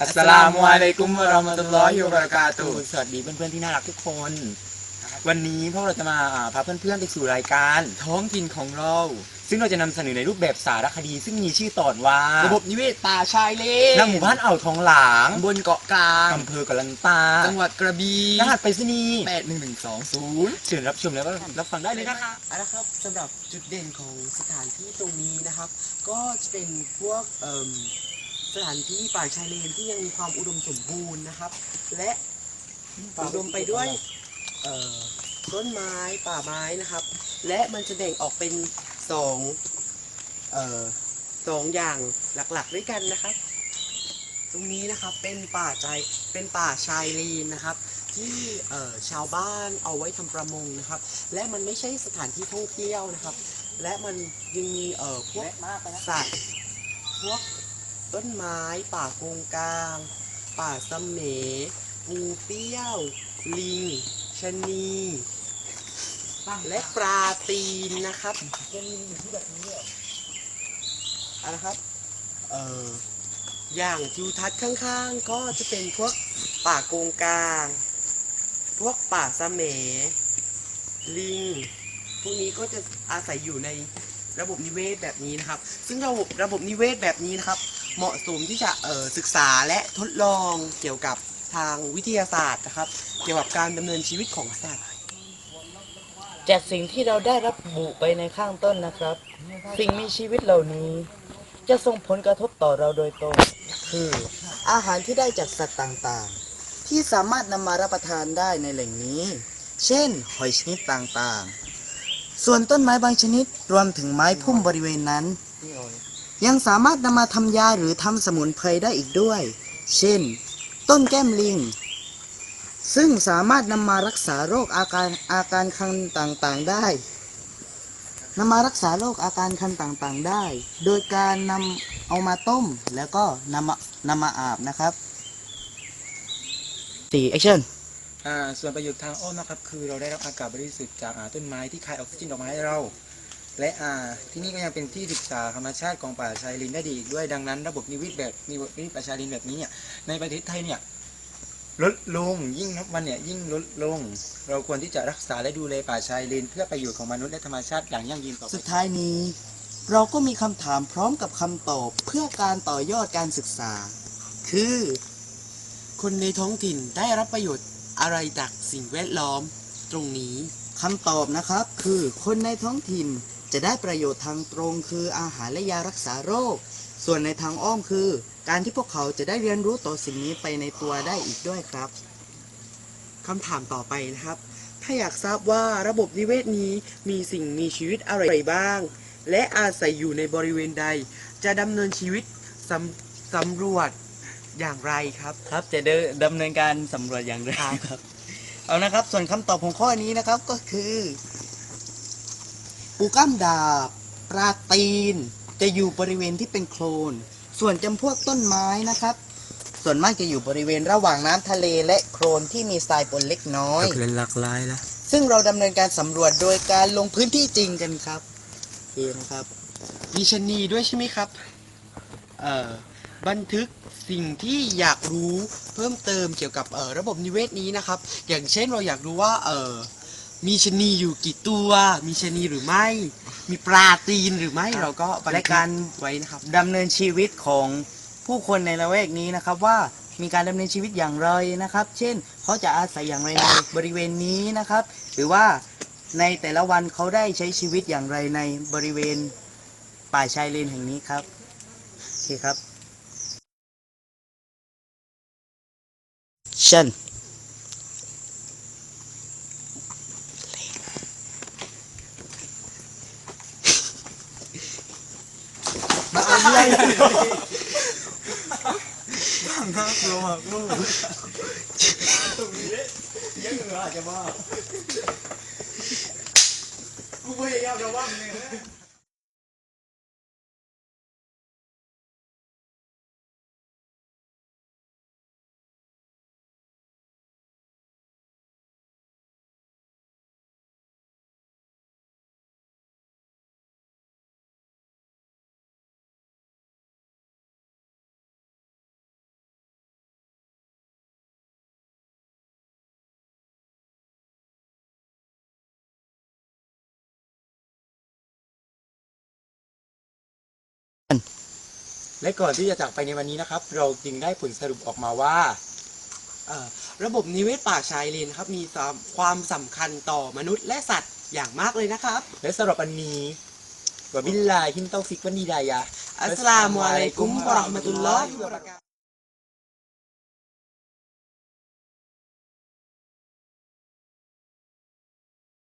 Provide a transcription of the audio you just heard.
อัสสลามุอะลัยกุมวะเราะมะตุลลอฮิวะบะเราะกาตุฮ์สวัสดีเพื่อนๆที่น่ารักทุกคน วันนี้พวกเราจะมาอ่าพาเพื่อนๆไปสู่รายการท้องถิ่นของเรา ซึ่งเราจะนำเสนอในรูปแบบสารคดี ซึ่งมีชื่อตอนว่าระบบนิเวศป่าชายเลนณหมู่บ้านอ่าวทองหลางบนเกาะกลางอำเภอกะลันตาจังหวัดกระบี่รหัสไปรษณีย์แปดหนึ่งหนึ่งสองศูนย์เชิญรับชมแล้วก็รับฟังได้เลยนะคะเอาละครับสำหรับจุดเด่นของสถานที่ตรงนี้นะครับ ก็จะเป็นพวกเอ่มสถานที่ป่าชายเลนที่ยังมีความอุดมสมบูรณ์นะครับ และอุดมไปด้วยเอ่อ ต้นไม้ป่าไม้นะครับ และมันจะแบ่งออกเป็นสองออสองอย่างหลักๆด้วยกันนะครับ ตรงนี้นะครับเป็นป่าใจเป็นป่าชายเลนนะครับ ที่ชาวบ้านเอาไว้ทำประมงนะครับ และมันไม่ใช่สถานที่ท่องเที่ยวนะครับ และมันยังมีเอ่อพวกสัตว์พวกต้นไม้ป่าโกงกลาง ป่าสะเมงูเปี้ยว ลิง ชะนีและปลาตีนนะครับยังมีอยู่ที่แบบนี้เหรออะนะครับ เอ่อ อย่างทิวทัศน์ข้างๆ ก็จะเป็นพวกป่าโกงกลาง พวกป่าสะเมลิง พวกนี้ก็จะอาศัยอยู่ในระบบนิเวศแบบนี้นะครับ ซึ่งระบบระบบนิเวศแบบนี้นะครับ เหมาะสมที่จะเอ่อศึกษาและทดลองเกี่ยวกับ ทางวิทยาศาสตร์นะครับ เกี่ยวกับการดำเนินชีวิตของสัตว์ จากสิ่งที่เราได้รับบุไปในข้างต้นนะครับ สิ่งมีชีวิตเหล่านี้ จะส่งผลกระทบต่อเราโดยตรง คือ อาหารที่ได้จากสัตว์ต่างๆ ที่สามารถนำมารับประทานได้ในแหล่งนี้ เช่น หอยชนิดต่างๆ ส่วนต้นไม้บางชนิดรวมถึงไม้พุ่มบริเวณนั้น ยังสามารถนำมาทำยาหรือทำสมุนไพรได้อีกด้วย เช่น ต้นแก้มลิง ซึ่งสามารถนำมารักษาโรคอาการอาการคันต่างๆได้นำมารักษาโรคอาการคันต่างๆได้ โดยการนำเอามาต้มแล้วก็นำมานำมาอาบนะครับสี่แอคชั่นอ่าส่วนประโยชน์ทางอ้อมนะครับ คือเราได้รับอากาศบริสุทธิ์จากอ่าต้นไม้ที่คายออกซิเจนออกมาให้เรา และอ่าที่นี่ก็ยังเป็นที่ศึกษาธรรมชาติของป่าชายเลนได้ดีอีกด้วยดังนั้น ระบบนิเวศแบบนิเวศป่าชายเลนแบบนี้เนี่ยในประเทศไทยเนี่ยลดลงยิ่งนับวันเนี่ยยิ่งลดลง เราควรที่จะรักษาและดูแลป่าชายเลนเพื่อประโยชน์ของมนุษย์และธรรมชาติอย่างยั่งยืนต่อไปสุดท้ายนี้ เราก็มีคำถามพร้อมกับคำตอบเพื่อการต่อยอดการศึกษา คือ คนในท้องถิ่นได้รับประโยชน์อะไรจากสิ่งแวดล้อมตรงนี้คำตอบนะครับ คือคนในท้องถิ่น จะได้ประโยชน์ทางตรงคืออาหารและยารักษาโรค ส่วนในทางอ้อมคือ การที่พวกเขาจะได้เรียนรู้ต่อสิ่งนี้ไปในตัวได้อีกด้วยครับคำถามต่อไปนะครับ ถ้าอยากทราบว่าระบบนิเวศนี้มีสิ่งมีชีวิตอะไรบ้าง และอาศัยอยู่ในบริเวณใด จะดำเนินชีวิตสำสำรวจอย่างไรครับ ครับจะเดินดำเนินการสำรวจอย่างไรครับ เอานะครับ ส่วนคำตอบของข้อนี้นะครับก็คือ ปูก้ามดาบ ปลาตีน จะอยู่บริเวณที่เป็นโคลน ส่วนจำพวกต้นไม้นะครับ ส่วนมากจะอยู่บริเวณระหว่างน้ำทะเลและโคลนที่มีทรายปนเล็กน้อย เป็นหลากหลายแล้วซึ่งเราดำเนินการสำรวจโดยการลงพื้นที่จริงกันครับโอเคนะครับ มีชะนีด้วยใช่ไหมครับ เอ่อ บันทึกสิ่งที่อยากรู้เพิ่มเติมเกี่ยวกับเอ่อระบบนิเวศนี้นะครับ อย่างเช่นเราอยากรู้ว่าเอ่อ มีชะนีอยู่กี่ตัว มีชะนีหรือไม่ มีปลาตีนหรือไม่ครับเราก็บันและทึการ ไว้นะครับ ดำเนินชีวิตของผู้คนในละแวกนี้นะครับว่ามีการดำเนินชีวิตอย่างไรนะครับ เช่นเขาจะอาศัยอย่างไรในบริเวณนี้นะครับ หรือว่าในแต่ละวันเขาได้ใช้ชีวิตอย่างไรในบริเวณป่าชายเลนแห่งนี้ครับโอเคครับชัน လိုက်ငါပြောမှာကိုတူရဲရဲငါကြပါဘူးဘယ်ရောက်တော့မနေ และก่อนที่จะจากไปในวันนี้นะครับ เราจึงได้ผลสรุปออกมาว่าเอ่อระบบนิเวศป่าชายเลนครับมีความสำคัญต่อมนุษย์และสัตว์อย่างมากเลยนะครับ และสำหรับวันนี้วะบิลลาฮินเตาฟิกวันนีดายะอัสสลามุอะลัยกุมวะเราะห์มะตุลลอฮิวะบะเราะกาตุฮ์